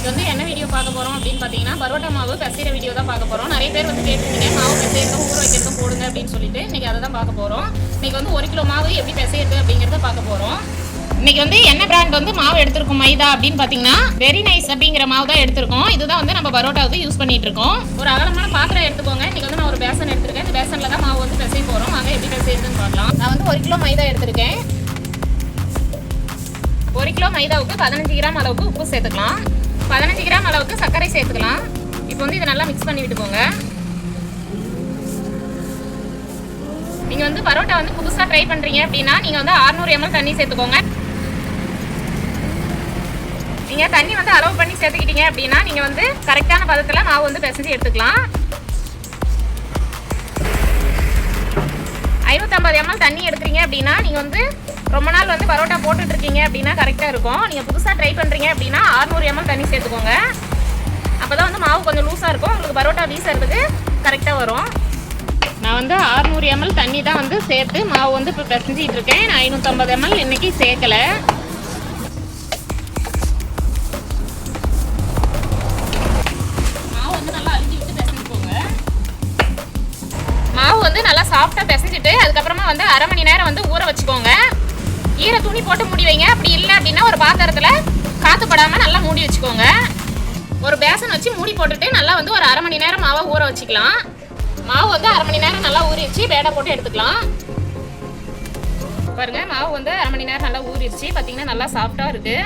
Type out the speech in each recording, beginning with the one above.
இன்னைக்கு வந்து என்ன வீடியோ பார்க்க போறோம் அப்படின்னு பார்த்தீங்கன்னா பரோட்டா மாவு பிசைற வீடியோ தான் பார்க்க போறோம். நிறைய பேர் வந்து கேட்டிருந்தீங்க மாவு பிசைறதும் ஊற வைக்கிறதும் போடுங்க அப்படின்னு சொல்லிட்டு இன்னைக்கு அதை தான் பார்க்க போறோம். இன்னைக்கு வந்து ஒரு கிலோ மாவு எப்படி பிசைறது அப்படிங்கிறத பார்க்க போறோம். இன்னைக்கு வந்து என்ன பிராண்ட் வந்து மாவு எடுத்திருக்கோம் மைதா அப்படின்னு பார்த்தீங்கன்னா வெரி நைஸ் அப்படிங்கிற மாவு தான் எடுத்திருக்கோம். இதுதான் வந்து நம்ம பரோட்டாவுக்கு யூஸ் பண்ணிட்டு இருக்கோம். ஒரு அகலமான பாத்திரம் எடுத்துக்கோங்க. இன்னைக்கு வந்து நான் ஒரு பேசன் எடுத்திருக்கேன். இந்த பேசன்ல தான் மாவு வந்து பிசை போறோம். வாங்க எப்படி பெசையுதுன்னு பார்க்கலாம். நான் வந்து ஒரு கிலோ மைதா எடுத்திருக்கேன். ஒரு கிலோ மைதாவுக்கு பதினஞ்சு கிராம் அளவுக்கு உப்பு சேர்த்துக்கலாம். பதினஞ்சு கிராம் அளவுக்கு சர்க்கரை சேர்த்துக்கலாம். இப்போ வந்து இதை நல்லா மிக்ஸ் பண்ணி விட்டுக்கோங்க. நீங்கள் வந்து பரோட்டா வந்து புதுசாக ட்ரை பண்ணுறீங்க அப்படின்னா நீங்கள் வந்து அறுநூறு எம்எல் தண்ணி சேர்த்துக்கோங்க. நீங்கள் தண்ணி வந்து அளவு பண்ணி சேர்த்துக்கிட்டீங்க அப்படின்னா நீங்கள் வந்து கரெக்டான பதத்தில் மாவு வந்து பிசைஞ்சு எடுத்துக்கலாம். ஐநூற்றம்பது எம்எல் தண்ணி எடுக்கிறீங்க அப்படின்னா நீங்கள் வந்து ரொம்ப நாள் வந்து பரோட்டா போட்டுட்டு இருக்கீங்க அப்படின்னா கரெக்டாக இருக்கும். நீங்கள் புதுசாக ட்ரை பண்ணுறீங்க அப்படின்னா 600 எம்எல் தண்ணி சேர்த்துக்கோங்க. அப்போ தான் வந்து மாவு கொஞ்சம் லூஸாக இருக்கும். உங்களுக்கு பரோட்டா வீசுறதுக்கு கரெக்டாக வரும். நான் வந்து 600 எம்எல் தண்ணி தான் வந்து சேர்த்து மாவு வந்து இப்போ பிசைஞ்சிட்டு இருக்கேன். நான் ஐநூற்றம்பது எம்எல் இன்னைக்கு சேர்க்கலை. மாவு வந்து நல்லா விட்டு மாவு வந்து நல்லா சாஃப்டாக பிசைஞ்சிட்டு அதுக்கப்புறமா வந்து அரை மணி நேரம் வந்து ஊற வச்சுக்கோங்க. ஈர துணி போட்டு மூடி வைங்க. அப்படி இல்லை அப்படின்னா ஒரு பாத்திரத்தில் காற்று படாமல் நல்லா மூடி வச்சுக்கோங்க. ஒரு பேசன் வச்சு மூடி போட்டுட்டு நல்லா வந்து ஒரு அரை மணி நேரம் மாவை ஊற வச்சுக்கலாம். மாவு வந்து அரை மணி நேரம் நல்லா ஊறிடுச்சு. பேடை போட்டு எடுத்துக்கலாம். பாருங்க மாவு வந்து அரை மணி நேரம் நல்லா ஊறிடுச்சு. பார்த்தீங்கன்னா நல்லா சாஃப்டாக இருக்கு.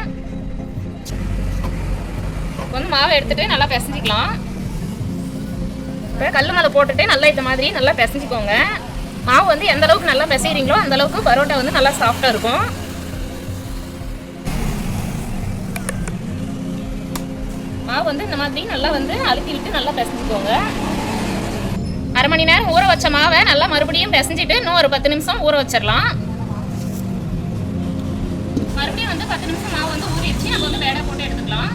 வந்து மாவை எடுத்துட்டு நல்லா பிசைஞ்சிக்கலாம். இப்போ கல் மேலே போட்டுட்டு நல்லா இந்த மாதிரி நல்லா பிசைஞ்சிக்கோங்க. மாவு வந்து எந்த அளவுக்கு நல்லா பிசைகிறீங்களோ அந்த அளவுக்கு பரோட்டா வந்து நல்லா சாஃப்டாக இருக்கும். மாவு வந்து இந்த மாதிரி நல்லா வந்து அழுத்தி விட்டு நல்லா பிசைஞ்சிக்கோங்க. அரை மணி நேரம் ஊற வச்ச மாவை நல்லா மறுபடியும் பிசைஞ்சிட்டு இன்னும் ஒரு பத்து நிமிஷம் ஊற வச்சிடலாம். மறுபடியும் வந்து பத்து நிமிஷம் மாவு வந்து ஊறிடுச்சு. நம்ம வந்து வேடை போட்டு எடுத்துக்கலாம்.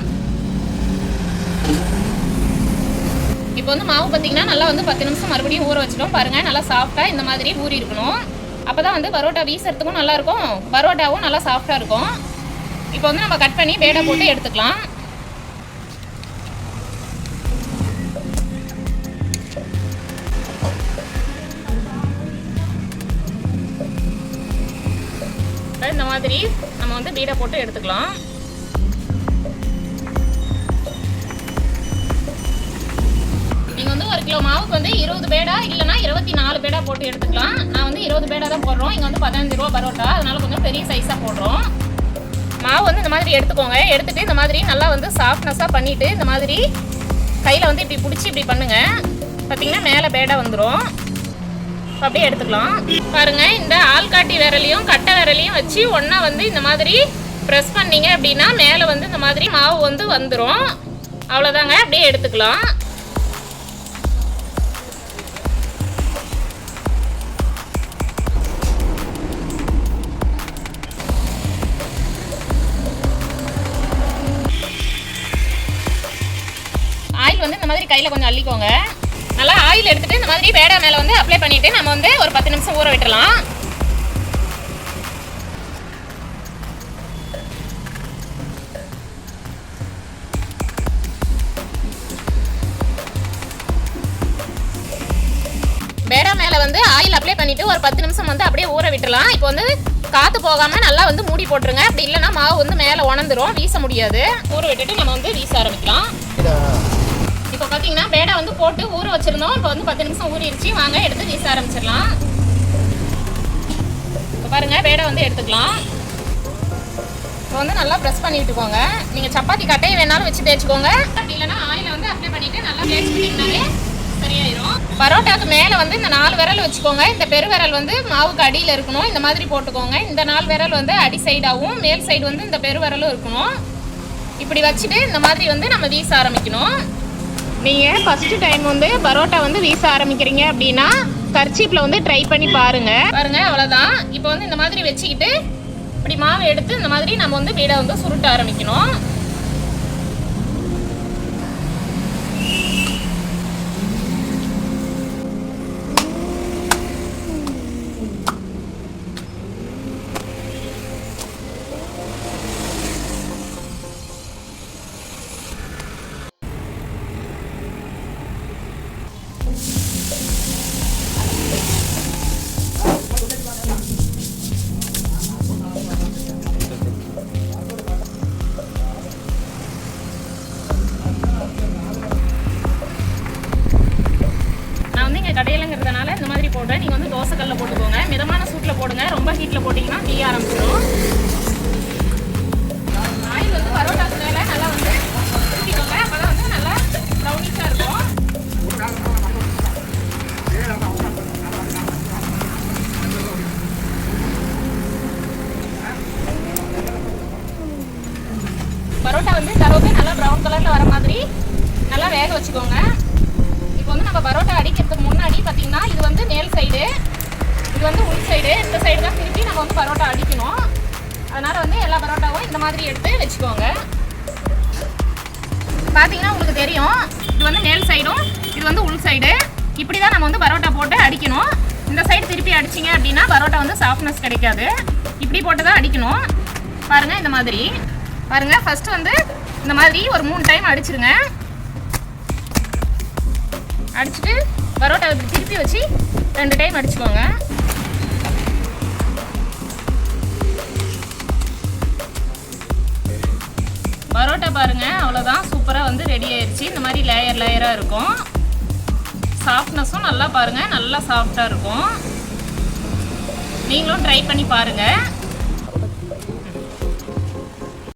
இப்போ வந்து மாவு பார்த்தீங்கன்னா நல்லா வந்து பத்து நிமிஷம் மறுபடியும் ஊற வச்சிட்டோம் பாருங்கள் நல்லா சாஃப்டாக இந்த மாதிரி ஊறி இருக்கணும். அப்போ தான் வந்து பரோட்டா வீசுறதுக்கும் நல்லாயிருக்கும் பரோட்டாவும் நல்லா சாஃப்டாக இருக்கும். இப்போ வந்து நம்ம கட் பண்ணி பேடை போட்டு எடுத்துக்கலாம். இந்த மாதிரி நம்ம வந்து பீடை போட்டு எடுத்துக்கலாம். ஒரு வந்து இருபது பேடா இல்லைனா இருபத்தி நாலு பேடா போட்டு எடுத்துக்கலாம். நான் வந்து இருபது பேடா தான் போடுறோம். இங்கே வந்து பதினஞ்சு ரூபா பரோட்டா. அதனால கொஞ்சம் பெரிய சைஸாக போடுறோம். மாவு வந்து இந்த மாதிரி எடுத்துக்கோங்க. எடுத்துட்டு இந்த மாதிரி நல்லா வந்து சாஃப்ட்னஸாக பண்ணிட்டு இந்த மாதிரி கையில் வந்து இப்படி பிடிச்சி இப்படி பண்ணுங்க. பார்த்தீங்கன்னா மேலே பேடா வந்துடும் அப்படியே எடுத்துக்கலாம். பாருங்க இந்த ஆள்காட்டி விரலையும் கட்டை விரலையும் வச்சு ஒன்றா வந்து இந்த மாதிரி ப்ரெஸ் பண்ணீங்க அப்படின்னா மேலே வந்து இந்த மாதிரி மாவு வந்து வந்துடும் அவ்வளோதாங்க அப்படியே எடுத்துக்கலாம். கையில் கொஞ்சம் அள்ளிக்கோங்க. நல்லா ஆயில் எடுத்துகிட்டு இந்த மாதிரி பேடா மேலே வந்து அப்ளை பண்ணிவிட்டு நம்ம வந்து ஒரு பத்து நிமிஷம் ஊற விட்டுலாம் பேடா மேலே வந்து ஆயில் அப்ளை பண்ணிவிட்டு ஒரு பத்து நிமிஷம் வந்து அப்படியே ஊற விட்டுலாம் இப்போ வந்து காற்று போகாமல் நல்லா வந்து மூடி போட்டுருங்க. அப்படி இல்லைன்னா மாவு வந்து மேலே உணர்ந்துரும். வீச முடியாது. ஊற விட்டுட்டு நம்ம வந்து வீச ஆரம்பிக்கலாம். இப்போ பார்த்தீங்கன்னா பேடா வந்து போட்டு ஊற வச்சுருந்தோம். இப்போ வந்து பத்து நிமிஷம் ஊறிடுச்சு. வாங்க எடுத்து வீச ஆரம்பிச்சிடலாம். இப்போ பாருங்கள் பேடா வந்து எடுத்துக்கலாம். இப்போ வந்து நல்லா ப்ரெஸ் பண்ணிட்டு போங்க. நீங்கள் சப்பாத்தி கட்டையை வேணாலும் வச்சு தேய்ச்சிக்கோங்க. அப்படி இல்லைன்னா ஆயிலை வந்து அப்ளை பண்ணிவிட்டு நல்லா தேய்ச்சிக்கிட்டீங்கனாலே சரியாயிரும். பரோட்டாக்கு மேலே வந்து இந்த நாலு விரல் வச்சுக்கோங்க. இந்த பெரு விரல் வந்து மாவுக்கு அடியில் இருக்கணும். இந்த மாதிரி போட்டுக்கோங்க. இந்த நாலு விரல் வந்து அடி சைடாகவும் மேல் சைடு வந்து இந்த பெரு விரலும் இருக்கணும். இப்படி வச்சுட்டு இந்த மாதிரி வந்து நம்ம வீச ஆரம்பிக்கணும். நீங்கள் ஃபஸ்ட்டு டைம் வந்து பரோட்டா வந்து வீச ஆரம்பிக்கிறீங்க அப்படின்னா கர்ச்சீப்பில் வந்து ட்ரை பண்ணி பாருங்கள் பாருங்கள் அவ்வளோதான் இப்போ வந்து இந்த மாதிரி வச்சுக்கிட்டு இப்படி மாவு எடுத்து இந்த மாதிரி நம்ம வந்து வீடை வந்து சுருட்ட ஆரம்பிக்கணும். போடுறேன். நீங்கள் வந்து தோசைக்கல்லில் போட்டுக்கோங்க. மிதமான சூட்டில் போடுங்க. ரொம்ப ஹீட்டில் போட்டிங்கன்னா தீய ஆரம்பிச்சிடும் ஆயில் வந்து பரோட்டாக்கு மேலே நல்லா வந்து ஊற்றிக்கோங்க அப்போ தான் வந்து நல்லா ப்ரௌனிஷாக இருக்கும். பரோட்டா வந்து தரவுக்கு நல்லா ப்ரௌன் கலரில் வர மாதிரி நல்லா வேக வச்சுக்கோங்க. நம்ம பரோட்டா அடிக்கிறதுக்கு முன்னாடி பார்த்தீங்கன்னா இது வந்து மேல் சைடு இது வந்து உள் சைடு இந்த சைடு தான் திருப்பி நம்ம வந்து பரோட்டா அடிக்கணும். அதனால் வந்து எல்லா பரோட்டாவும் இந்த மாதிரி எடுத்து வச்சுக்கோங்க. பார்த்தீங்கன்னா உங்களுக்கு தெரியும் இது வந்து மேல் சைடும் இது வந்து உள் சைடு இப்படி தான் நம்ம வந்து பரோட்டா போட்டு அடிக்கணும். இந்த சைடு திருப்பி அடிச்சிங்க அப்படின்னா பரோட்டா வந்து சாஃப்ட்னஸ் கிடைக்காது. இப்படி போட்டு தான் அடிக்கணும். பாருங்கள் இந்த மாதிரி. பாருங்கள் ஃபஸ்ட்டு வந்து இந்த மாதிரி ஒரு மூணு டைம் அடிச்சிருங்க. அடிச்சுட்டு பரோட்டா இப்படி திருப்பி வச்சு ரெண்டு டைம் அடிச்சுக்கோங்க. பரோட்டா பாருங்க அவ்வளோதான் சூப்பராக வந்து ரெடி ஆயிடுச்சு இந்த மாதிரி லேயர் லேயராக இருக்கும். சாஃப்ட்னஸும் நல்லா பாருங்கள் நல்லா சாஃப்டாக இருக்கும். நீங்களும் ட்ரை பண்ணி பாருங்கள்